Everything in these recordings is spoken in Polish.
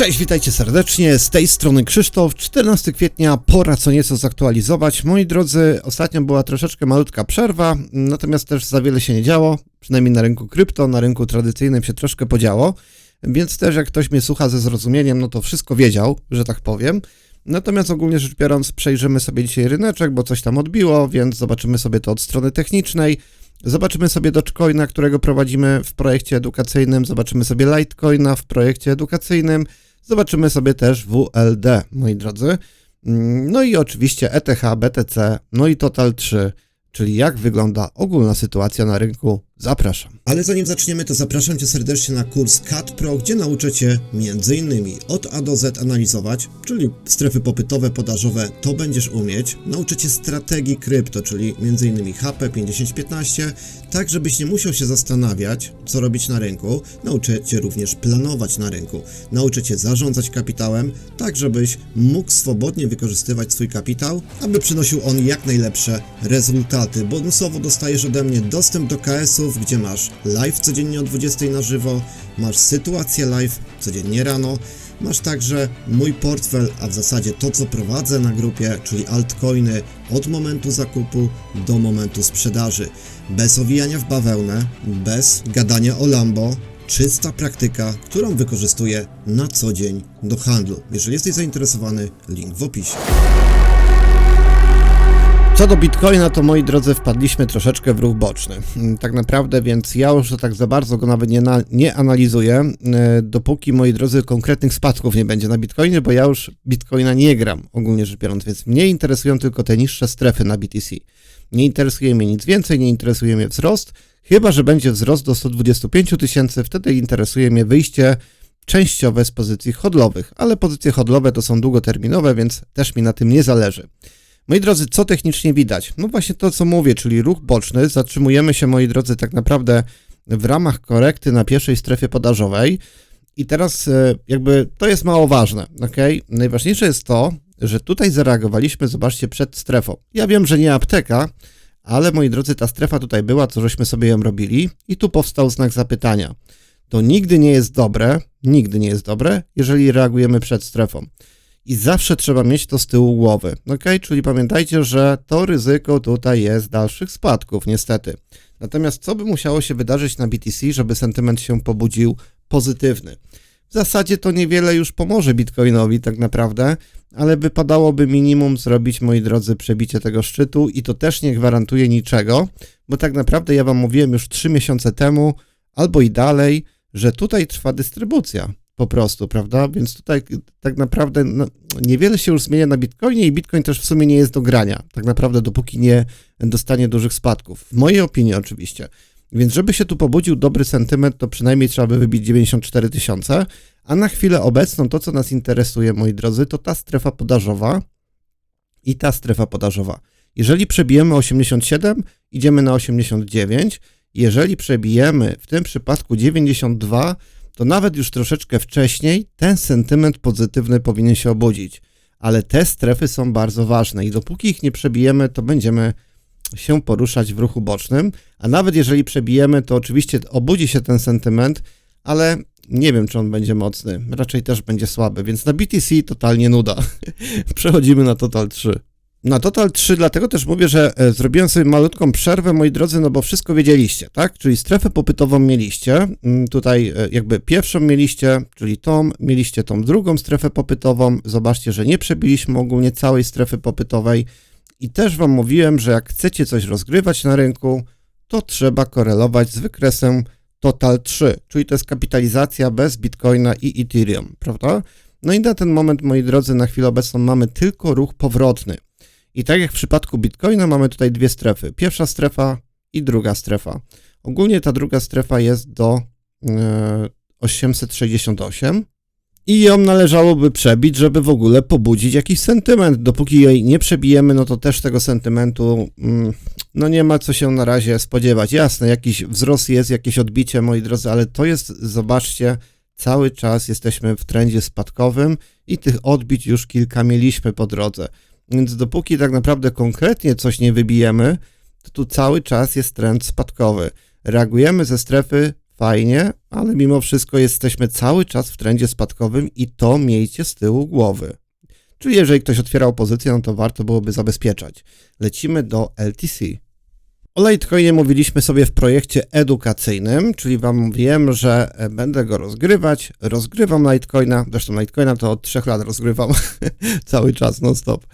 Cześć, witajcie serdecznie. Z tej strony Krzysztof. 14 kwietnia, pora co nieco zaktualizować. Moi drodzy, ostatnio była troszeczkę malutka przerwa, natomiast też za wiele się nie działo. Przynajmniej na rynku krypto, na rynku tradycyjnym się troszkę podziało. Więc też jak ktoś mnie słucha ze zrozumieniem, no to wszystko wiedział, że tak powiem. Natomiast ogólnie rzecz biorąc, przejrzymy sobie dzisiaj ryneczek, bo coś tam odbiło, więc zobaczymy sobie to od strony technicznej. Zobaczymy sobie Dogecoina, którego prowadzimy w projekcie edukacyjnym, zobaczymy sobie Litecoina w projekcie edukacyjnym, zobaczymy sobie też WLD, moi drodzy. Mm, No i oczywiście ETH, BTC, no i Total 3, czyli jak wygląda ogólna sytuacja na rynku. Zapraszam. Ale zanim zaczniemy, to zapraszam Cię serdecznie na kurs CAT Pro, gdzie nauczę Cię m.in. od A do Z analizować, czyli strefy popytowe, podażowe, to będziesz umieć. Nauczę Cię strategii krypto, czyli m.in. HP 5015, tak żebyś nie musiał się zastanawiać, co robić na rynku. Nauczę Cię również planować na rynku. Nauczę Cię zarządzać kapitałem, tak żebyś mógł swobodnie wykorzystywać swój kapitał, aby przynosił on jak najlepsze rezultaty. Bonusowo dostajesz ode mnie dostęp do Gdzie masz live codziennie o 20 na żywo, masz sytuację live codziennie rano, masz także mój portfel, a w zasadzie to, co prowadzę na grupie, czyli altcoiny od momentu zakupu do momentu sprzedaży. Bez owijania w bawełnę, bez gadania o Lambo, czysta praktyka, którą wykorzystuję na co dzień do handlu. Jeżeli jesteś zainteresowany, link w opisie. Co do Bitcoina, to moi drodzy, wpadliśmy troszeczkę w ruch boczny. Mm, Tak naprawdę, więc ja już tak za bardzo go nawet nie, na, nie analizuję, e, dopóki, moi drodzy, konkretnych spadków nie będzie na Bitcoinie, bo ja już Bitcoina nie gram, ogólnie rzecz biorąc, więc mnie interesują tylko te niższe strefy na BTC. Nie interesuje mnie nic więcej, nie interesuje mnie wzrost, chyba że będzie wzrost do 125 tysięcy, wtedy interesuje mnie wyjście częściowe z pozycji hodlowych, ale pozycje hodlowe to są długoterminowe, więc też mi na tym nie zależy. Moi drodzy, co technicznie widać? No właśnie to, co mówię, czyli ruch boczny. Zatrzymujemy się, moi drodzy, tak naprawdę w ramach korekty na pierwszej strefie podażowej. I teraz e, jakby to jest mało ważne, ok? Najważniejsze jest to, że tutaj zareagowaliśmy, zobaczcie, przed strefą. Ja wiem, że nie apteka, ale moi drodzy, ta strefa tutaj była, co żeśmy sobie ją robili i tu powstał znak zapytania. To nigdy nie jest dobre, nigdy nie jest dobre, jeżeli reagujemy przed strefą i zawsze trzeba mieć to z tyłu głowy. Ok, czyli pamiętajcie, że to ryzyko tutaj jest dalszych spadków, niestety. Natomiast co by musiało się wydarzyć na BTC, żeby sentyment się pobudził pozytywny? W zasadzie to niewiele już pomoże Bitcoinowi tak naprawdę, ale wypadałoby minimum zrobić, moi drodzy, przebicie tego szczytu i to też nie gwarantuje niczego, bo tak naprawdę ja Wam mówiłem już 3 miesiące temu, albo i dalej, że tutaj trwa dystrybucja po prostu, prawda? Więc tutaj tak naprawdę no, niewiele się już zmienia na Bitcoinie i Bitcoin też w sumie nie jest do grania, tak naprawdę dopóki nie dostanie dużych spadków. W mojej opinii oczywiście. Więc żeby się tu pobudził dobry sentyment, to przynajmniej trzeba by wybić 94 tysiące, a na chwilę obecną to, co nas interesuje, moi drodzy, to ta strefa podażowa i ta strefa podażowa. Jeżeli przebijemy 87, idziemy na 89. Jeżeli przebijemy w tym przypadku 92, to nawet już troszeczkę wcześniej ten sentyment pozytywny powinien się obudzić. Ale te strefy są bardzo ważne i dopóki ich nie przebijemy, to będziemy się poruszać w ruchu bocznym, a nawet jeżeli przebijemy, to oczywiście obudzi się ten sentyment, ale nie wiem, czy on będzie mocny. Raczej też będzie słaby, więc na BTC totalnie nuda. Przechodzimy na Total 3. Na Total 3 dlatego też mówię, że e, zrobiłem sobie malutką przerwę, moi drodzy, no bo wszystko wiedzieliście, tak? Czyli strefę popytową mieliście, mm, tutaj e, jakby pierwszą mieliście, czyli tą, mieliście tą drugą strefę popytową, zobaczcie, że nie przebiliśmy ogólnie całej strefy popytowej i też wam mówiłem, że jak chcecie coś rozgrywać na rynku, to trzeba korelować z wykresem Total 3, czyli to jest kapitalizacja bez Bitcoina i Ethereum, prawda? No i na ten moment, moi drodzy, na chwilę obecną mamy tylko ruch powrotny. I tak jak w przypadku Bitcoina mamy tutaj dwie strefy. Pierwsza strefa i druga strefa. Ogólnie ta druga strefa jest do e, 868 i ją należałoby przebić, żeby w ogóle pobudzić jakiś sentyment. Dopóki jej nie przebijemy, no to też tego sentymentu mm, no nie ma co się na razie spodziewać. Jasne, jakiś wzrost jest, jakieś odbicie, moi drodzy, ale to jest, zobaczcie, cały czas jesteśmy w trendzie spadkowym i tych odbić już kilka mieliśmy po drodze. Więc dopóki tak naprawdę konkretnie coś nie wybijemy, to tu cały czas jest trend spadkowy. Reagujemy ze strefy fajnie, ale mimo wszystko jesteśmy cały czas w trendzie spadkowym i to miejcie z tyłu głowy. Czyli jeżeli ktoś otwierał pozycję, no to warto byłoby zabezpieczać. Lecimy do LTC. O Litecoinie mówiliśmy sobie w projekcie edukacyjnym, czyli Wam mówiłem, że e, będę go rozgrywać. Rozgrywam Litecoina, zresztą Litecoina to od trzech lat rozgrywam cały czas, non stop.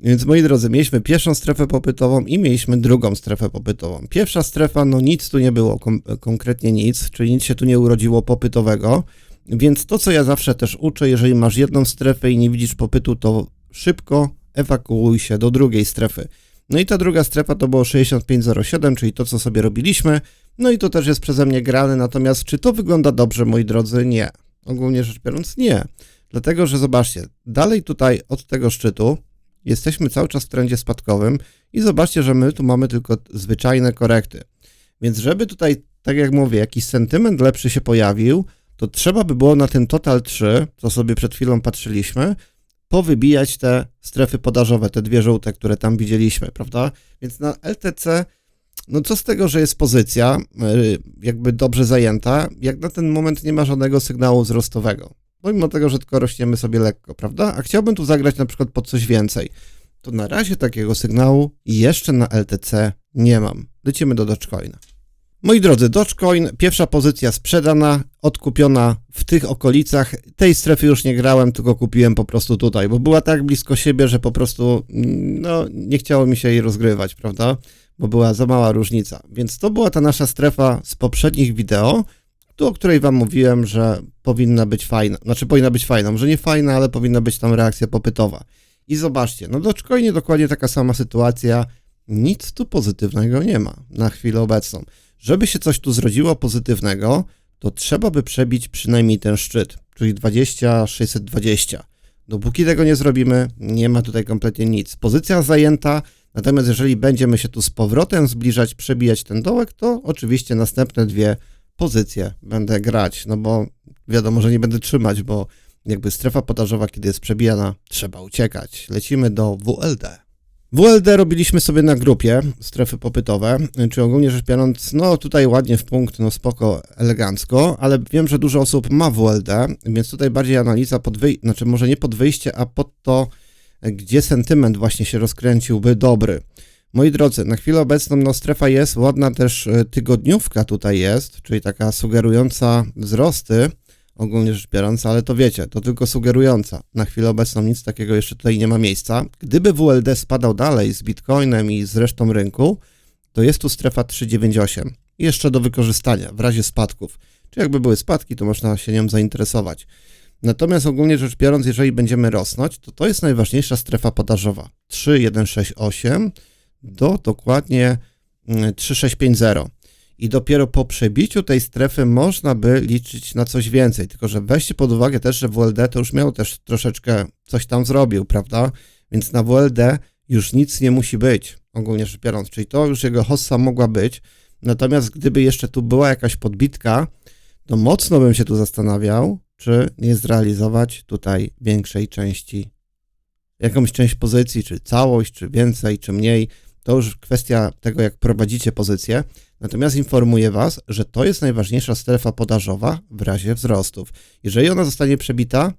Więc moi drodzy, mieliśmy pierwszą strefę popytową i mieliśmy drugą strefę popytową. Pierwsza strefa, no nic tu nie było, kom- konkretnie nic, czyli nic się tu nie urodziło popytowego. Więc to, co ja zawsze też uczę, jeżeli masz jedną strefę i nie widzisz popytu, to szybko ewakuuj się do drugiej strefy. No i ta druga strefa to było 6507, czyli to, co sobie robiliśmy. No i to też jest przeze mnie grane, natomiast czy to wygląda dobrze, moi drodzy? Nie. Ogólnie rzecz biorąc, nie. Dlatego, że zobaczcie, dalej tutaj od tego szczytu jesteśmy cały czas w trendzie spadkowym i zobaczcie, że my tu mamy tylko zwyczajne korekty. Więc żeby tutaj, tak jak mówię, jakiś sentyment lepszy się pojawił, to trzeba by było na tym Total 3, co sobie przed chwilą patrzyliśmy, powybijać te strefy podażowe, te dwie żółte, które tam widzieliśmy, prawda? Więc na LTC, no co z tego, że jest pozycja yy, jakby dobrze zajęta, jak na ten moment nie ma żadnego sygnału wzrostowego. Pomimo tego, że tylko rośniemy sobie lekko, prawda? A chciałbym tu zagrać na przykład pod coś więcej. To na razie takiego sygnału jeszcze na LTC nie mam. Lecimy do Dogecoina. Moi drodzy, Dogecoin, pierwsza pozycja sprzedana, odkupiona w tych okolicach. Tej strefy już nie grałem, tylko kupiłem po prostu tutaj, bo była tak blisko siebie, że po prostu mm, no, nie chciało mi się jej rozgrywać, prawda? Bo była za mała różnica. Więc to była ta nasza strefa z poprzednich wideo, tu o której wam mówiłem, że powinna być fajna. Znaczy powinna być fajna, może nie fajna, ale powinna być tam reakcja popytowa. I zobaczcie, no Dogecoinie dokładnie taka sama sytuacja. Nic tu pozytywnego nie ma na chwilę obecną. Żeby się coś tu zrodziło pozytywnego, to trzeba by przebić przynajmniej ten szczyt, czyli 20,620. Dopóki tego nie zrobimy, nie ma tutaj kompletnie nic. Pozycja zajęta, natomiast jeżeli będziemy się tu z powrotem zbliżać, przebijać ten dołek, to oczywiście następne dwie pozycje będę grać, no bo wiadomo, że nie będę trzymać, bo jakby strefa podażowa, kiedy jest przebijana, trzeba uciekać. Lecimy do WLD. WLD robiliśmy sobie na grupie, strefy popytowe, czy ogólnie rzecz biorąc, no tutaj ładnie w punkt, no spoko, elegancko, ale wiem, że dużo osób ma WLD, więc tutaj bardziej analiza pod wyjście, znaczy może nie pod wyjście, a pod to, gdzie sentyment właśnie się rozkręciłby dobry. Moi drodzy, na chwilę obecną no strefa jest, ładna też e, tygodniówka tutaj jest, czyli taka sugerująca wzrosty, ogólnie rzecz biorąc, ale to wiecie, to tylko sugerująca. Na chwilę obecną nic takiego jeszcze tutaj nie ma miejsca. Gdyby WLD spadał dalej z Bitcoinem i z resztą rynku, to jest tu strefa 398. Jeszcze do wykorzystania w razie spadków. Czy jakby były spadki, to można się nią zainteresować. Natomiast ogólnie rzecz biorąc, jeżeli będziemy rosnąć, to to jest najważniejsza strefa podażowa. 3168 do dokładnie mm, 3650 i dopiero po przebiciu tej strefy można by liczyć na coś więcej. Tylko, że weźcie pod uwagę też, że WLD to już miał też troszeczkę coś tam zrobił, prawda? Więc na WLD już nic nie musi być, ogólnie rzecz biorąc, czyli to już jego hossa mogła być. Natomiast gdyby jeszcze tu była jakaś podbitka, to mocno bym się tu zastanawiał, czy nie zrealizować tutaj większej części, jakąś część pozycji, czy całość, czy więcej, czy mniej. To już kwestia tego, jak prowadzicie pozycję. Natomiast informuję Was, że to jest najważniejsza strefa podażowa w razie wzrostów. Jeżeli ona zostanie przebita,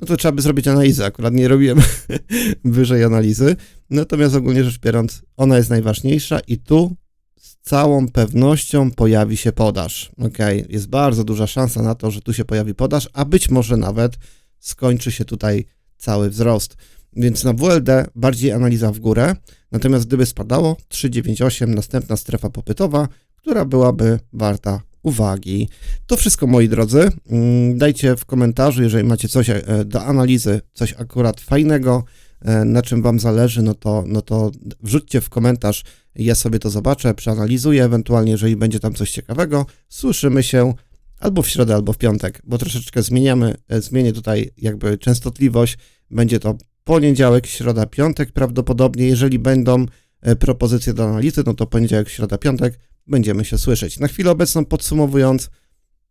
no to trzeba by zrobić analizę. Akurat nie robiłem wyżej analizy. Natomiast ogólnie rzecz biorąc, ona jest najważniejsza i tu z całą pewnością pojawi się podaż. Ok, jest bardzo duża szansa na to, że tu się pojawi podaż, a być może nawet skończy się tutaj cały wzrost. Więc na WLD bardziej analiza w górę, natomiast gdyby spadało 398, następna strefa popytowa, która byłaby warta uwagi. To wszystko moi drodzy. Mm, Dajcie w komentarzu, jeżeli macie coś e, do analizy, coś akurat fajnego, e, na czym Wam zależy, no to, no to wrzućcie w komentarz, ja sobie to zobaczę, przeanalizuję, ewentualnie jeżeli będzie tam coś ciekawego, słyszymy się albo w środę, albo w piątek, bo troszeczkę zmieniamy, e, zmienię tutaj jakby częstotliwość, będzie to poniedziałek, środa, piątek prawdopodobnie. Jeżeli będą e, propozycje do analizy, no to poniedziałek, środa, piątek będziemy się słyszeć. Na chwilę obecną podsumowując,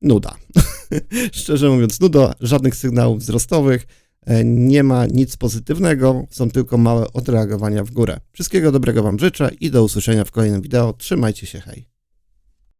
nuda. Szczerze mówiąc, nuda, żadnych sygnałów wzrostowych, e, nie ma nic pozytywnego, są tylko małe odreagowania w górę. Wszystkiego dobrego Wam życzę i do usłyszenia w kolejnym wideo. Trzymajcie się, hej.